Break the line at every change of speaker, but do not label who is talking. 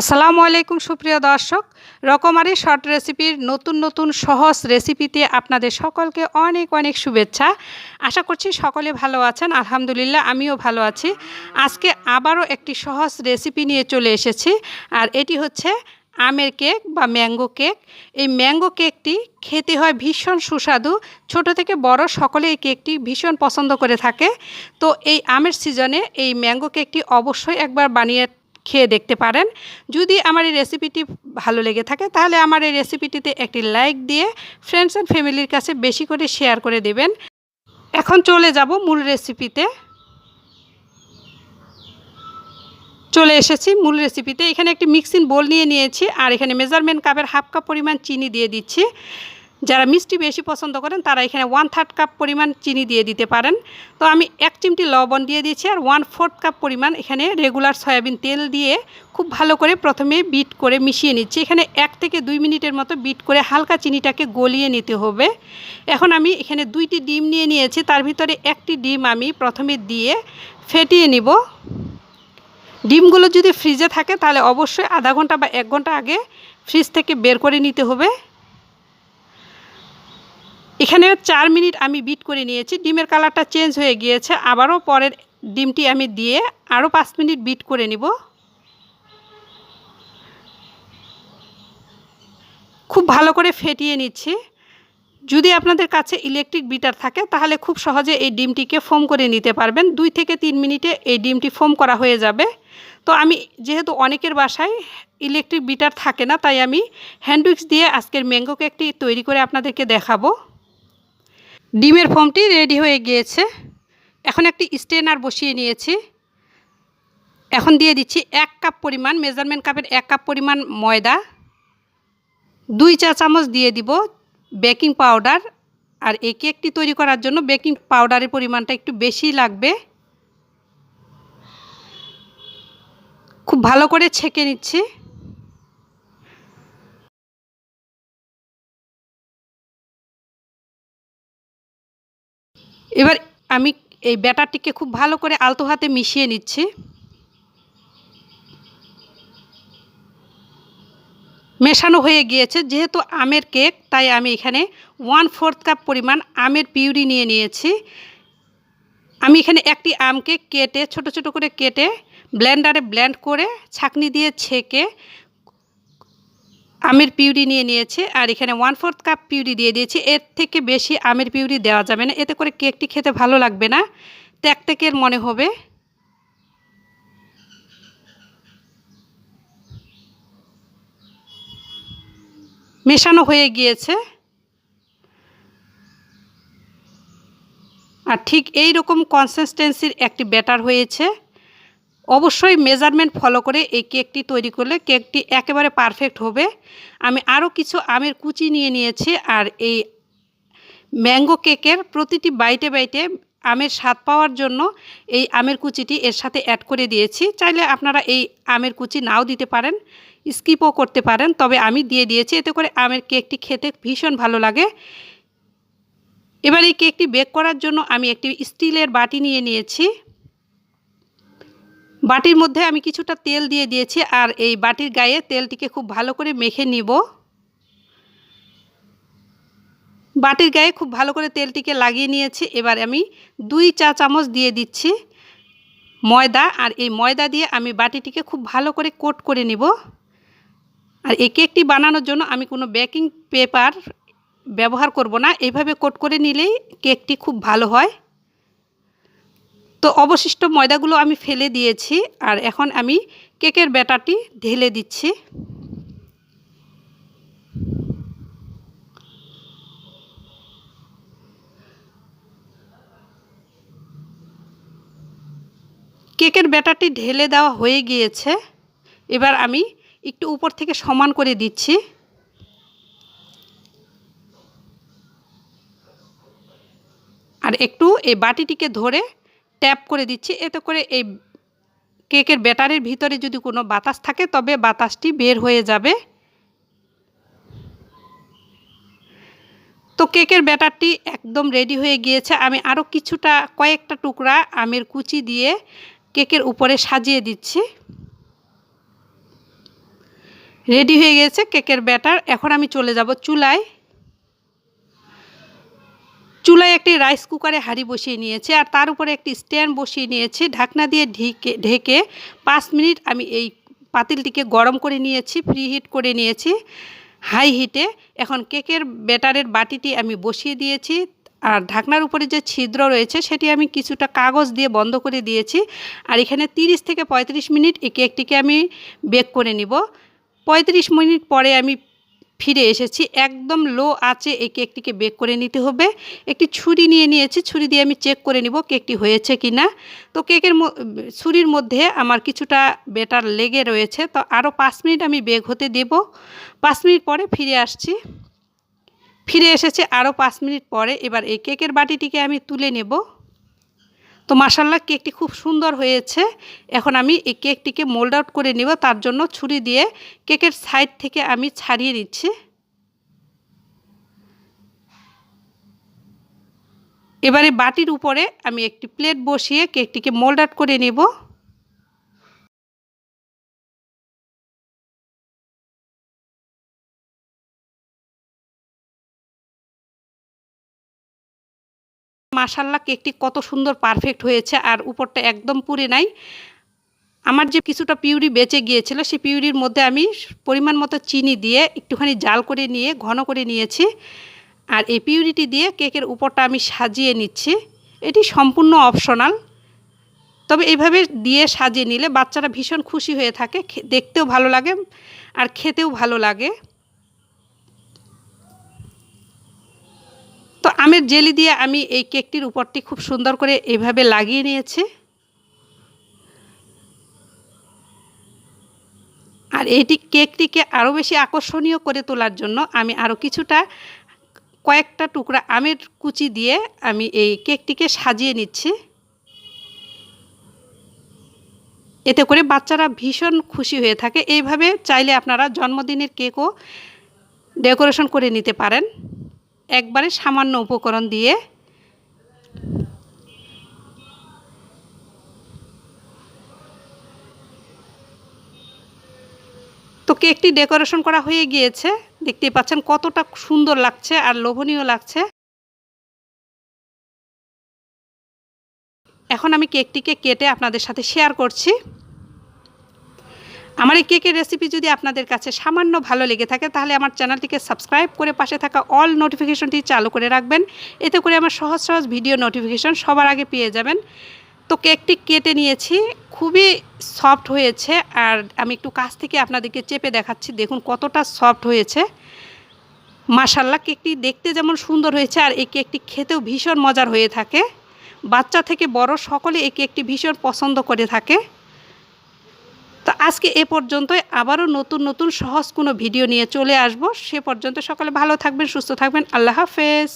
আসসালামু আলাইকুম, সুপ্রিয় দর্শক। রকমারি শর্ট রেসিপির নতুন নতুন সহজ রেসিপিতে আপনাদের সকলকে অনেক অনেক শুভেচ্ছা। আশা করছি সকলে ভালো আছেন। আলহামদুলিল্লাহ, আমিও ভালো আছি। আজকে আবারও একটি সহজ রেসিপি নিয়ে চলে এসেছি, আর এটি হচ্ছে আমের কেক বা ম্যাঙ্গো কেক। এই ম্যাঙ্গো কেকটি খেতে হয় ভীষণ সুস্বাদু। ছোট থেকে বড় সকলে এই কেকটি ভীষণ পছন্দ করে থাকে। তো এই আমের সিজনে এই ম্যাঙ্গো কেকটি অবশ্যই একবার বানিয়ে খেয়ে দেখতে পারেন। যদি আমার এই রেসিপিটি ভালো লেগে থাকে, তাহলে আমার এই রেসিপিটিতে একটি লাইক দিয়ে ফ্রেন্ডস অ্যান্ড ফ্যামিলির কাছে বেশি করে শেয়ার করে দেবেন। এখন চলে যাব মূল রেসিপিতে চলে এসেছি মূল রেসিপিতে এখানে একটি মিক্সিং বোল নিয়ে নিয়েছি, আর এখানে মেজারমেন্ট কাপের হাফ কাপ পরিমাণ চিনি দিয়ে দিচ্ছি। যারা মিষ্টি বেশি পছন্দ করেন, তারা এখানে ওয়ান থার্ড কাপ পরিমাণ চিনি দিয়ে দিতে পারেন। তো আমি এক চিমটি লবণ দিয়ে দিয়েছি আর ওয়ান ফোর্থ কাপ পরিমাণ এখানে রেগুলার সয়াবিন তেল দিয়ে খুব ভালো করে প্রথমে বিট করে মিশিয়ে নিচ্ছি। এখানে এক থেকে দুই মিনিটের মতো বিট করে হালকা চিনিটাকে গলিয়ে নিতে হবে। এখন আমি এখানে দুইটি ডিম নিয়ে নিয়েছি, তার ভিতরে একটি ডিম আমি প্রথমে দিয়ে ফেটিয়ে নিব। ডিমগুলো যদি ফ্রিজে থাকে, তাহলে অবশ্যই আধা ঘণ্টা বা এক ঘণ্টা আগে ফ্রিজ থেকে বের করে নিতে হবে। এখানে চার মিনিট আমি বিট করে নিয়েছি। ডিমের কালারটা চেঞ্জ হয়ে গিয়েছে। আবারও পরের ডিমটি আমি দিয়ে আরও পাঁচ মিনিট বিট করে নিব। খুব ভালো করে ফেটিয়ে নিচ্ছি। যদি আপনাদের কাছে ইলেকট্রিক বিটার থাকে, তাহলে খুব সহজে এই ডিমটিকে ফোম করে নিতে পারবেন। দুই থেকে তিন মিনিটে এই ডিমটি ফোম করা হয়ে যাবে। তো আমি যেহেতু অনেকের বাসায় ইলেকট্রিক বিটার থাকে না, তাই আমি হ্যান্ডউইক্স দিয়ে আজকের ম্যাঙ্গো কেকটি তৈরি করে আপনাদেরকে দেখাবো। ডিমের ফর্মটি রেডি হয়ে গিয়েছে। এখন একটি স্টেনার বসিয়ে নিয়েছি। এখন দিয়ে দিচ্ছি এক কাপ পরিমাণ মেজারমেন্ট কাপের এক কাপ পরিমাণ ময়দা। দুই চা চামচ দিয়ে দিব বেকিং পাউডার। আর এই কেকটি তৈরি করার জন্য বেকিং পাউডারের পরিমাণটা একটু বেশি লাগবে। খুব ভালো করে ছেঁকে নিচ্ছি। এবার আমি এই ব্যাটারটিকে খুব ভালো করে আলতো হাতে মিশিয়ে নিচ্ছি। মেশানো হয়ে গিয়েছে, যেহেতু আমের কেক, তাই আমি এখানে ওয়ান ফোর্থ কাপ পরিমাণ আমের পিউরি নিয়ে নিয়েছি। আমি এখানে একটি আমকে কেটে, ছোট ছোট করে কেটে, ব্লেন্ডারে ব্লেন্ড করে, ছাকনি দিয়ে ছেঁকে আমের পিউরি নিয়ে নিয়েছে, আর এখানে ওয়ান ফোর্থ কাপ পিউরি দিয়ে দিয়েছি। এর থেকে বেশি আমের পিউরি দেওয়া যাবে না। এতে করে কেকটি খেতে ভালো লাগবে না। ত্যাকত্যাকের মনে হবে। মেশানো হয়ে গিয়েছে। আর ঠিক এই রকম কনসিস্টেন্সির একটি ব্যাটার হয়েছে। অবশ্যই মেজারমেন্ট ফলো করে এই কেকটি তৈরি করলে কেকটি একেবারে পারফেক্ট হবে। আমি আরও কিছু আমের কুচি নিয়ে নিয়েছি আর এই ম্যাঙ্গো কেকের প্রতিটি বাইটে বাইটে আমের স্বাদ পাওয়ার জন্য এই আমের কুচিটি এর সাথে অ্যাড করে দিয়েছি। চাইলে আপনারা এই আমের কুচি নাও দিতে পারেন স্কিপও করতে পারেন, তবে আমি দিয়ে দিয়েছি। এতে করে আমের কেকটি খেতে ভীষণ ভালো লাগে। এবার এই কেকটি বেক করার জন্য আমি একটি স্টিলের বাটি নিয়ে নিয়েছি। বাটির মধ্যে আমি কিছুটা তেল দিয়ে দিয়েছি আর এই বাটির গায়ে তেলটিকে খুব ভালো করে মেখে নিব। বাটির গায়ে খুব ভালো করে তেলটিকে লাগিয়ে নিয়েছি। এবার আমি দুই চা চামচ দিয়ে দিচ্ছি ময়দা আর এই ময়দা দিয়ে আমি বাটিটিকে খুব ভালো করে কোট করে নিব। আর এই কেকটি বানানোর জন্য আমি কোনো বেকিং পেপার ব্যবহার করব না। এইভাবে কোট করে নিলেই কেকটি খুব ভালো হয়। তো অবশিষ্ট ময়দাগুলো আমি ফেলে দিয়েছি আর এখন আমি কেকের ব্যাটারটি ঢেলে দিচ্ছি। কেকের ব্যাটারটি ঢেলে দেওয়া হয়ে গিয়েছে। এবার আমি একটু উপর থেকে সমান করে দিচ্ছি। আর একটু এই বাটিটিকে ধরে ট্যাপ করে দিচ্ছি। এতে করে এই কেকের ব্যাটারের ভিতরে যদি কোনো বাতাস থাকে, তবে বাতাসটি বের হয়ে যাবে। তো কেকের ব্যাটারটি একদম রেডি হয়ে গিয়েছে। আমি আরও কিছুটা, কয়েকটা টুকরা আমের কুচি দিয়ে কেকের উপরে সাজিয়ে দিচ্ছি। রেডি হয়ে গেছে কেকের ব্যাটার। এখন আমি চলে যাব চুলায়। চুলায় একটি রাইস কুকারে হাঁড়ি বসিয়ে নিয়েছি আর তার উপরে একটি স্ট্যান্ড বসিয়ে নিয়েছি। ঢাকনা দিয়ে ঢেকে ঢেকে পাঁচ মিনিট আমি এই পাতিলটিকে গরম করে নিয়েছি ফ্রি হিট করে নিয়েছি। হাই হিটে এখন কেকের ব্যাটারের বাটিটি আমি বসিয়ে দিয়েছি আর ঢাকনার উপরে যে ছিদ্র রয়েছে সেটি আমি কিছুটা কাগজ দিয়ে বন্ধ করে দিয়েছি আর এখানে 30 থেকে 35 মিনিট এই কেকটিকে আমি বেক করে নিব। পঁয়ত্রিশ মিনিট পরে আমি ফিরে এসেছি। একদম লো আছে এই কেকটিকে বেক করে নিতে হবে। একটি ছুরি নিয়ে নিয়েছি। ছুরি দিয়ে আমি চেক করে নিব কেকটি হয়েছে কি না তো কেকের ছুরির মধ্যে আমার কিছুটা বেটার লেগে রয়েছে। তো আরও পাঁচ মিনিট আমি বেক হতে দেব। পাঁচ মিনিট পরে ফিরে আসছি। ফিরে এসেছে আরও পাঁচ মিনিট পরে। এবার এই কেকের বাটিটিকে আমি তুলে নেব। তো মাসাল্লাহ কেকটি খুব সুন্দর হয়েছে। এখন আমি এই কেকটিকে মোল্ড আউট করে নেব, তার জন্য ছুরি দিয়ে কেকের সাইড থেকে আমি ছাড়িয়ে নিচ্ছি এবারে বাটির উপরে আমি একটি প্লেট বসিয়ে কেকটিকে মোল্ড আউট করে নেব। মাশাল্লাহ কেকটি কত সুন্দর পারফেক্ট হয়েছে আর উপরটা একদম পুড়ে নাই। আমার যে কিছুটা পিউরি বেঁচে গিয়েছিল, সেই পিউরির মধ্যে আমি পরিমাণ মতো চিনি দিয়ে একটুখানি জাল করে নিয়ে, ঘন করে নিয়েছি। আর এই পিউরিটি দিয়ে কেকের উপরটা আমি সাজিয়ে নিচ্ছি। এটি সম্পূর্ণ অপশনাল তবে এইভাবে দিয়ে সাজিয়ে নিলে বাচ্চারা ভীষণ খুশি হয়ে থাকে দেখতেও ভালো লাগে আর খেতেও ভালো লাগে। আমের জেলি দিয়ে আমি এই কেকটির উপরটি খুব সুন্দর করে এভাবে লাগিয়ে নিয়েছি। আর এটি কেকটিকে আরও বেশি আকর্ষণীয় করে তোলার জন্য আমি আরও কিছুটা, কয়েকটা টুকরা আমের কুচি দিয়ে আমি এই কেকটিকে সাজিয়ে নিচ্ছি। এতে করে বাচ্চারা ভীষণ খুশি হয়ে থাকে। এইভাবে চাইলে আপনারা জন্মদিনের কেকও ডেকোরেশন করে নিতে পারেন। একবারে সামান্য উপকরণ দিয়ে তো কেকটি ডেকোরেশন করা হয়ে গিয়েছে। দেখতেই পাচ্ছেন কতটা সুন্দর লাগছে আর লোভনীয় লাগছে। এখন আমি কেকটিকে কেটে আপনাদের সাথে শেয়ার করছি। আমার এই কেকের রেসিপি যদি আপনাদের কাছে সামান্য ভালো লেগে থাকে, তাহলে আমার চ্যানেলটিকে সাবস্ক্রাইব করে পাশে থাকা অল নোটিফিকেশনটি চালু করে রাখবেন। এতে করে আমার সহজ সহজ ভিডিও নোটিফিকেশন সবার আগে পেয়ে যাবেন। তো কেকটি কেটে নিয়েছি, খুবই সফট হয়েছে আর আমি একটু কাছ থেকে আপনাদেরকে চেপে দেখাচ্ছি, দেখুন কতটা সফট হয়েছে। মাশাল্লাহ কেকটি দেখতে যেমন সুন্দর হয়েছে আর এই কেকটি খেতেও ভীষণ মজার হয়ে থাকে। বাচ্চা থেকে বড় সকলে এই কেকটি ভীষণ পছন্দ করে থাকে। তো আজকে এ পর্যন্তই। আবারও নতুন নতুন সহজ কোনো ভিডিও নিয়ে চলে আসব। সে পর্যন্ত সকলে ভালো থাকবেন, সুস্থ থাকবেন। আল্লাহ হাফেজ।